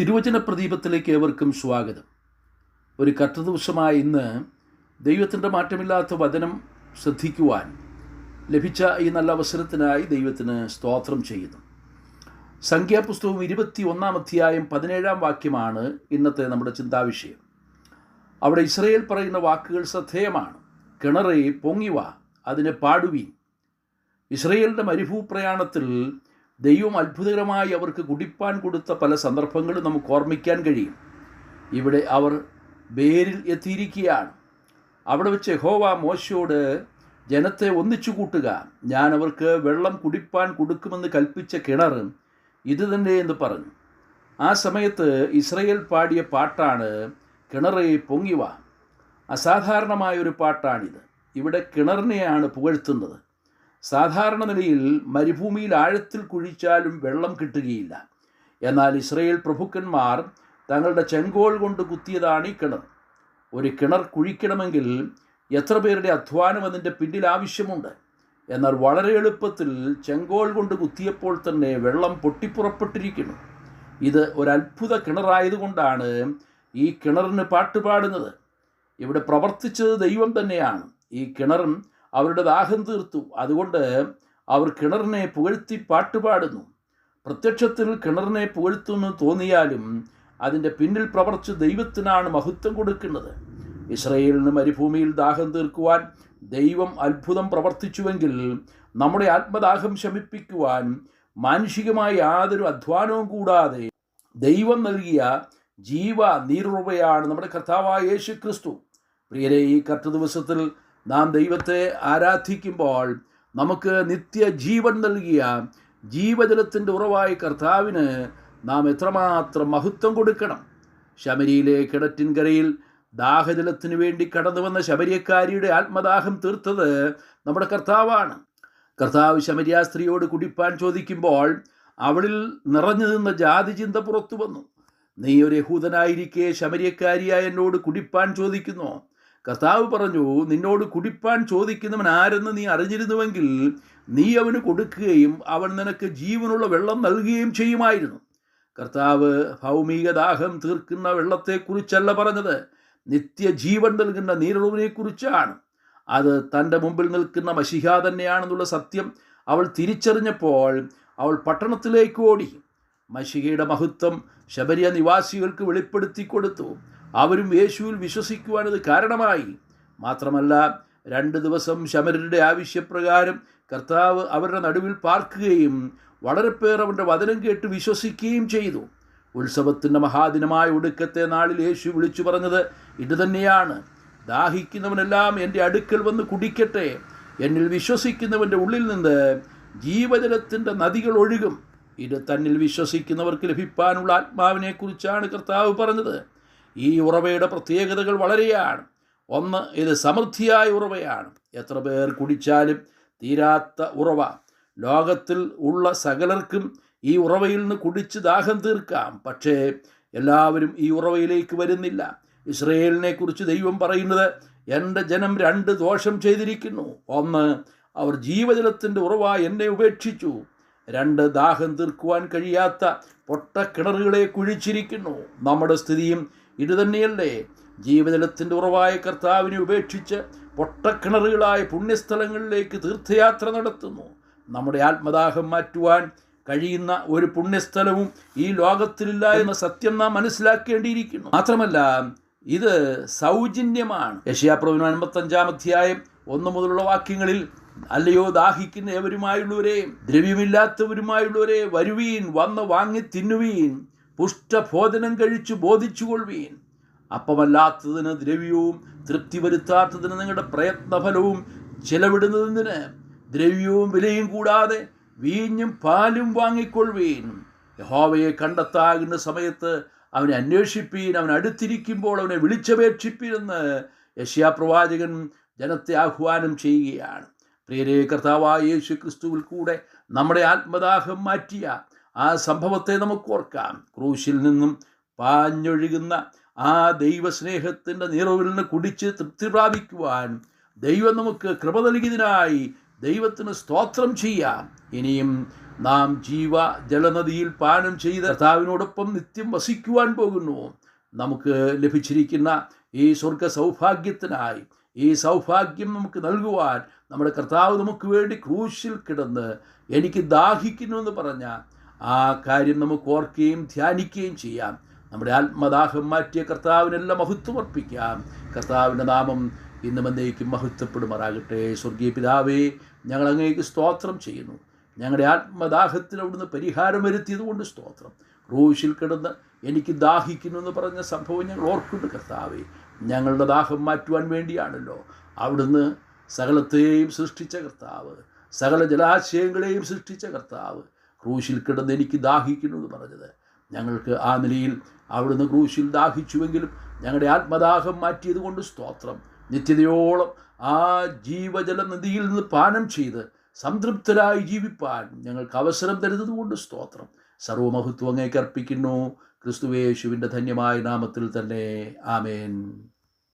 തിരുവചന പ്രദീപത്തിലേക്ക് ഏവർക്കും സ്വാഗതം. ഒരു കർത്തദിവസമായ ഇന്ന് ദൈവത്തിന്റെ മാറ്റമില്ലാത്ത വചനം ശ്രദ്ധിക്കുവാൻ ലഭിച്ച ഈ നല്ല അവസരത്തിനായി ദൈവത്തിന് സ്തോത്രം ചെയ്യുന്നു. സംഖ്യാപുസ്തകം ഇരുപത്തി ഒന്നാം അധ്യായം പതിനേഴാം വാക്യമാണ് ഇന്നത്തെ നമ്മുടെ ചിന്താവിഷയം. അവിടെ ഇസ്രയേൽ പറയുന്ന വാക്കുകൾ ശ്രദ്ധേയമാണ്. കിണറെ പൊങ്ങിവ അതിനെ പാടുവീൻ. ഇസ്രയേലിന്റെ മരുഭൂപ്രയാണത്തിൽ ദൈവം അത്ഭുതകരമായി അവർക്ക് കുടിപ്പാൻ കൊടുത്ത പല സന്ദർഭങ്ങളും നമുക്ക് ഓർമ്മിക്കാൻ കഴിയും. ഇവിടെ അവർ ബേരിൽ എത്തിയിരിക്കുകയാണ്. അവിടെ വെച്ച് ഹോവ മോശയോട് ജനത്തെ ഒന്നിച്ചു കൂട്ടുക. ഞാൻ അവർക്ക് വെള്ളം കുടിപ്പാൻ കൊടുക്കുമെന്ന് കൽപ്പിച്ച കിണർ ഇത് തന്നെ എന്ന് പറഞ്ഞു. ആ സമയത്ത് ഇസ്രയേൽ പാടിയ പാട്ടാണ് കിണറെ പൊങ്ങിവ. അസാധാരണമായ ഒരു പാട്ടാണിത്. ഇവിടെ കിണറിനെയാണ് പുകഴ്ത്തുന്നത്. സാധാരണ നിലയിൽ മരുഭൂമിയിൽ ആഴത്തിൽ കുഴിച്ചാലും വെള്ളം കിട്ടുകയില്ല. എന്നാൽ ഇസ്രയേൽ പ്രഭുക്കന്മാർ തങ്ങളുടെ ചെങ്കോൾ കൊണ്ട് കുത്തിയതാണ് ഈ കിണർ. ഒരു കിണർ കുഴിക്കണമെങ്കിൽ എത്ര പേരുടെ അധ്വാനം അതിന്റെ പിന്നിൽ ആവശ്യമുണ്ട്? എന്നാൽ വളരെ എളുപ്പത്തിൽ ചെങ്കോൾ കൊണ്ട് കുത്തിയപ്പോൾ തന്നെ വെള്ളം പൊട്ടിപ്പുറപ്പെട്ടിരിക്കുന്നു. ഇത് ഒരു അത്ഭുത കിണറായതുകൊണ്ടാണ് ഈ കിണറിന് പാട്ടുപാടുന്നത്. ഇവിടെ പ്രവർത്തിച്ചത് ദൈവം തന്നെയാണ്. ഈ കിണറും അവരുടെ ദാഹം തീർത്തു. അതുകൊണ്ട് അവർ കിണറിനെ പുകഴ്ത്തി പാട്ടുപാടുന്നു പ്രത്യക്ഷത്തിൽ കിണറിനെ പുകഴ്ത്തുമെന്ന് തോന്നിയാലും അതിന്റെ പിന്നിൽ പ്രവർത്തിച്ച് ദൈവത്തിനാണ് മഹത്വം കൊടുക്കുന്നത്. ഇസ്രയേലിന് മരുഭൂമിയിൽ ദാഹം തീർക്കുവാൻ ദൈവം അത്ഭുതം പ്രവർത്തിച്ചുവെങ്കിൽ നമ്മുടെ ആത്മദാഹം ശമിപ്പിക്കുവാൻ മാനുഷികമായ യാതൊരു അധ്വാനവും കൂടാതെ ദൈവം നൽകിയ ജീവ നീർവയാണ് നമ്മുടെ കർത്താവായ യേശു ക്രിസ്തു പ്രിയരെ ഈ കർത്ത ദിവസത്തിൽ നാം ദൈവത്തെ ആരാധിക്കുമ്പോൾ നമുക്ക് നിത്യജീവൻ നൽകിയ ജീവജലത്തിന്റെ ഉറവായ കർത്താവിന് നാം എത്രമാത്രം മഹത്വം കൊടുക്കണം. ശബരിയിലെ കിണറ്റിൻകരയിൽ ദാഹജലത്തിന് വേണ്ടി കടന്നു വന്ന ശബരിയക്കാരിയുടെ ആത്മദാഹം തീർത്തത് നമ്മുടെ കർത്താവാണ്. കർത്താവ് ശമരിയ സ്ത്രീയോട് കുടിപ്പാൻ ചോദിക്കുമ്പോൾ അവളിൽ നിറഞ്ഞു നിന്ന ജാതി ചിന്ത പുറത്തു വന്നു. നീ ഒരു യഹൂദനായിരിക്കെ ശമരിയക്കാരിയായ എന്നോട് കുടിപ്പാൻ ചോദിക്കുന്നു. കർത്താവ് പറഞ്ഞു നിന്നോട് കുടിപ്പാൻ ചോദിക്കുന്നവൻ ആരെന്ന് നീ അറിഞ്ഞിരുന്നുവെങ്കിൽ നീ അവന് കൊടുക്കുകയും അവൻ നിനക്ക് ജീവനുള്ള വെള്ളം നൽകുകയും ചെയ്യുമായിരുന്നു. കർത്താവ് ഭൗമിക ദാഹം തീർക്കുന്ന വെള്ളത്തെക്കുറിച്ചല്ല പറഞ്ഞത്. നിത്യജീവൻ നൽകുന്ന നീരുറവിനെക്കുറിച്ചാണ്. അത് തന്റെ മുമ്പിൽ നിൽക്കുന്ന മഷിഹ തന്നെയാണെന്നുള്ള സത്യം അവൾ തിരിച്ചറിഞ്ഞപ്പോൾ അവൾ പട്ടണത്തിലേക്ക് ഓടി. മഷികയുടെ മഹത്വം ശബരിയ നിവാസികൾക്ക് വെളിപ്പെടുത്തി കൊടുത്തു. അവരും യേശുവിൽ വിശ്വസിക്കുവാനത് കാരണമായി. മാത്രമല്ല രണ്ട് ദിവസം ശമരരുടെ ആവശ്യപ്രകാരം കർത്താവ് അവരുടെ നടുവിൽ പാർക്കുകയും വളരെ പേർ അവന്റെ വചനം കേട്ട് വിശ്വസിക്കുകയും ചെയ്തു. ഉത്സവത്തിന്റെ മഹാദിനമായ ഒടുക്കത്തെ നാളിൽ യേശു വിളിച്ചു പറഞ്ഞത് ഇത് തന്നെയാണ് ദാഹിക്കുന്നവനെല്ലാം എന്റെ അടുക്കൽ വന്ന് കുടിക്കട്ടെ. എന്നിൽ വിശ്വസിക്കുന്നവന്റെ ഉള്ളിൽ നിന്ന് ജീവജലത്തിന്റെ നദികൾ ഒഴുകും. ഇത് തന്നിൽ വിശ്വസിക്കുന്നവർക്ക് ലഭിപ്പാനുള്ള ആത്മാവിനെക്കുറിച്ചാണ് കർത്താവ് പറഞ്ഞത്. ഈ ഉറവയുടെ പ്രത്യേകതകൾ വളരെയാണ്. ഒന്ന് ഇത് സമൃദ്ധിയായ ഉറവയാണ്. എത്ര പേർ കുടിച്ചാലും തീരാത്ത ഉറവ. ലോകത്തിൽ ഉള്ള സകലർക്കും ഈ ഉറവയിൽ നിന്ന് കുടിച്ച് ദാഹം തീർക്കാം. പക്ഷേ എല്ലാവരും ഈ ഉറവയിലേക്ക് വരുന്നില്ല. ഇസ്രയേലിനെ കുറിച്ച് ദൈവം പറയുന്നത് എന്റെ ജനം രണ്ട് ദോഷം ചെയ്തിരിക്കുന്നു. ഒന്ന് അവർ ജീവജലത്തിന്റെ ഉറവ എന്നെ ഉപേക്ഷിച്ചു. രണ്ട് ദാഹം തീർക്കുവാൻ കഴിയാത്ത പൊട്ടക്കിണറുകളെ കുഴിച്ചിരിക്കുന്നു. നമ്മുടെ സ്ഥിതിയും ഇത് തന്നെയല്ലേ? ജീവജലത്തിന്റെ ഉറവായ കർത്താവിനെ ഉപേക്ഷിച്ച് പൊട്ടക്കിണറുകളായ പുണ്യസ്ഥലങ്ങളിലേക്ക് തീർത്ഥയാത്ര നടത്തുന്നു. നമ്മുടെ ആത്മദാഹം മാറ്റുവാൻ കഴിയുന്ന ഒരു പുണ്യസ്ഥലവും ഈ ലോകത്തിലില്ല എന്ന സത്യം നാം മനസ്സിലാക്കേണ്ടിയിരിക്കുന്നു. മാത്രമല്ല ഇത് സൗജന്യമാണ്. യശയാപ്രവന അൻപത്തഞ്ചാം അധ്യായം ഒന്ന് മുതലുള്ള വാക്യങ്ങളിൽ അല്ലയോ ദാഹിക്കുന്ന എവരുമായുള്ളവരെ ദ്രവ്യമില്ലാത്തവരുമായുള്ളവരെ വരുവീൻ വന്ന് വാങ്ങി തിന്നുവീൻ പുഷ്ടഭോജനം കഴിച്ചു ബോധിച്ചുകൊള്ളുവീൻ. അപ്പമല്ലാത്തതിന് ദ്രവ്യവും തൃപ്തി വരുത്താത്തതിന് നിങ്ങളുടെ പ്രയത്നഫലവും ചെലവിടുന്നതിന് ദ്രവ്യവും വിലയും കൂടാതെ വീഞ്ഞും പാലും വാങ്ങിക്കൊള്ളുവീൻ. യഹോവയെ കണ്ടെത്താകുന്ന സമയത്ത് അവനെ അന്വേഷിപ്പീൻ അവൻ അടുത്തിരിക്കുമ്പോൾ അവനെ വിളിച്ചപേക്ഷിപ്പീൻ എന്ന് യശ്യാപ്രവാചകൻ ജനത്തെ ആഹ്വാനം ചെയ്യുകയാണ്. പ്രിയരേ കർത്താവായ യേശു ക്രിസ്തുവിൽ കൂടെ നമ്മുടെ ആത്മദാഹം മാറ്റിയ ആ സംഭവത്തെ നമുക്ക് ഓർക്കാം. ക്രൂശിൽ നിന്നും പാഞ്ഞൊഴുകുന്ന ആ ദൈവസ്നേഹത്തിന്റെ നിന്ന് കുടിച്ച് തൃപ്തി പ്രാപിക്കുവാൻ ദൈവം നമുക്ക് കൃപ നൽകിയതിനായി ദൈവത്തിന് സ്തോത്രം ചെയ്യാം. ഇനിയും നാം ജീവ ജലനദിയിൽ പാനം ചെയ്ത കർത്താവിനോടൊപ്പം നിത്യം വസിക്കുവാൻ പോകുന്നു. നമുക്ക് ലഭിച്ചിരിക്കുന്ന ഈ സ്വർഗ സൗഭാഗ്യത്തിനായി ഈ സൗഭാഗ്യം നമുക്ക് നൽകുവാൻ നമ്മുടെ കർത്താവ് നമുക്ക് വേണ്ടി ക്രൂശിൽ കിടന്ന് എനിക്ക് ദാഹിക്കുന്നു എന്ന് പറഞ്ഞ ആ കാര്യം നമുക്ക് ഓർക്കുകയും ധ്യാനിക്കുകയും ചെയ്യാം. നമ്മുടെ ആത്മദാഹം മാറ്റിയ കർത്താവിനെല്ലാം മഹത്വം അർപ്പിക്കാം കർത്താവിന്റെ നാമം ഇന്നും എന്നേക്കും മഹത്വപ്പെടുമാറാകട്ടെ. സ്വർഗീയ പിതാവേ ഞങ്ങൾ അങ്ങേക്ക് സ്തോത്രം ചെയ്യുന്നു. ഞങ്ങളുടെ ആത്മദാഹത്തിന് അവിടുന്ന് പരിഹാരം വരുത്തിയത് കൊണ്ട് സ്തോത്രം. ക്രൂശിൽ കിടന്ന് എനിക്ക് ദാഹിക്കുന്നു എന്ന് പറഞ്ഞ സംഭവം ഞങ്ങൾ ഓർക്കുന്നു കർത്താവേ. ഞങ്ങളുടെ ദാഹം മാറ്റുവാൻ വേണ്ടിയാണല്ലോ അവിടുന്ന് സകലത്തെയും സൃഷ്ടിച്ച കർത്താവ്. സകല ജലാശയങ്ങളെയും സൃഷ്ടിച്ച കർത്താവ്. ക്രൂശിൽ കിടന്ന് എനിക്ക് ദാഹിക്കുന്നു എന്ന് പറഞ്ഞത്. ഞങ്ങൾക്ക് ആ നിലയിൽ അവിടുന്ന് ക്രൂശിൽ ദാഹിച്ചുവെങ്കിലും ഞങ്ങളുടെ ആത്മദാഹം മാറ്റിയത് കൊണ്ട് സ്തോത്രം. നിത്യതയോളം ആ ജീവജല നദിയിൽ നിന്ന് പാനം ചെയ്ത് സംതൃപ്തരായി ജീവിപ്പാൻ ഞങ്ങൾക്ക് അവസരം തരുന്നത് കൊണ്ട് സ്തോത്രം. സർവമഹത്വം അങ്ങേക്കർപ്പിക്കുന്നു ക്രിസ്തുവേശുവിന്റെ ധന്യമായ നാമത്തിൽ തന്നെ. ആമേൻ.